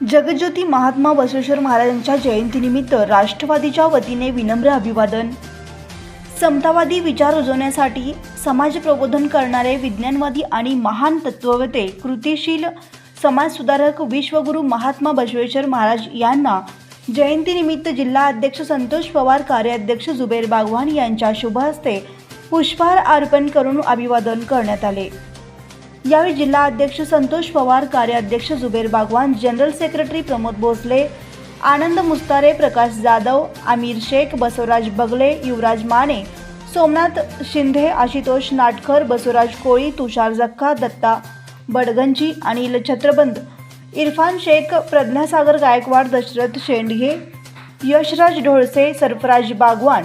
जगज्योती महात्मा बसवेश्वर महाराजांच्या जयंतीनिमित्त राष्ट्रवादीच्या वतीने विनम्र अभिवादन. समतावादी विचार रुजवण्यासाठी समाज प्रबोधन करणारे विज्ञानवादी आणि महान तत्ववेते कृतिशील समाजसुधारक विश्वगुरू महात्मा बसवेश्वर महाराज यांना जयंतीनिमित्त जिल्हा अध्यक्ष संतोष पवार कार्याध्यक्ष जुबेर बागवान यांच्या शुभ हस्ते पुष्पहार अर्पण करून अभिवादन करण्यात आले. यावेळी जिल्हा अध्यक्ष संतोष पवार कार्याध्यक्ष जुबेर बागवान जनरल सेक्रेटरी प्रमोद भोसले आनंद मुस्तारे प्रकाश जाधव आमिर शेख बसवराज बगले युवराज माने सोमनाथ शिंदे आशुतोष नाटकर बसवराज कोळी तुषार जख्खा दत्ता बडगंजी अनिल छत्रबंद इरफान शेख प्रज्ञासागर गायकवाड दशरथ शेंडगे यशराज ढोळसे सरफराज बागवान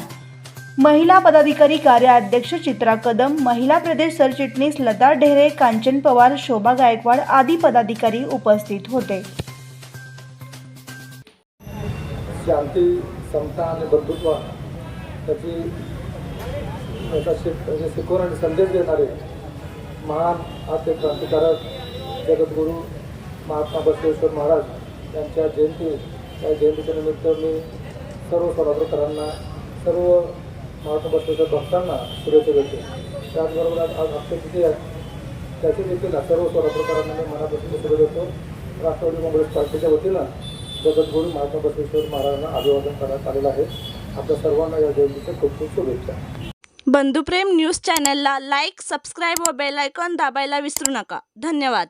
महिला पदाधिकारी कार्याध्यक्ष चित्रा कदम महिला प्रदेश सरचिटणीस लता ढेरे कांचन पवार शोभा गायकवाड आदी पदाधिकारी उपस्थित होते. शांती समता आणि बंधुत्व त्याची म्हणजे शिकवण आणि संदेश देणारे महान आद्य क्रांतिकारक जगद्गुरू महात्मा बसवेश्वर महाराज यांच्या जयंती या जयंतीच्या निमित्त मी सर्व सोलापूरकरांना सर्व महात्मा बसवेश्वर भक्तांना शुभेच्छा देतो. त्याचबरोबर आज आज अक्षय तिथी आहे त्याची देखील सर्व सोलापूरकरांना मी मनापासून शुभेच्छा देतो. राष्ट्रवादी काँग्रेस पार्टीच्या वतीनं जगद्गुरू महात्मा बसवेश्वर महाराजांना अभिवादन करण्यात आलेलं आहे. आपल्या सर्वांना या जयंतीच्या खूप खूप शुभेच्छा. बंधुप्रेम न्यूज चॅनलला लाईक सबस्क्राईब व बेल आयकॉन दाबायला विसरू नका. धन्यवाद.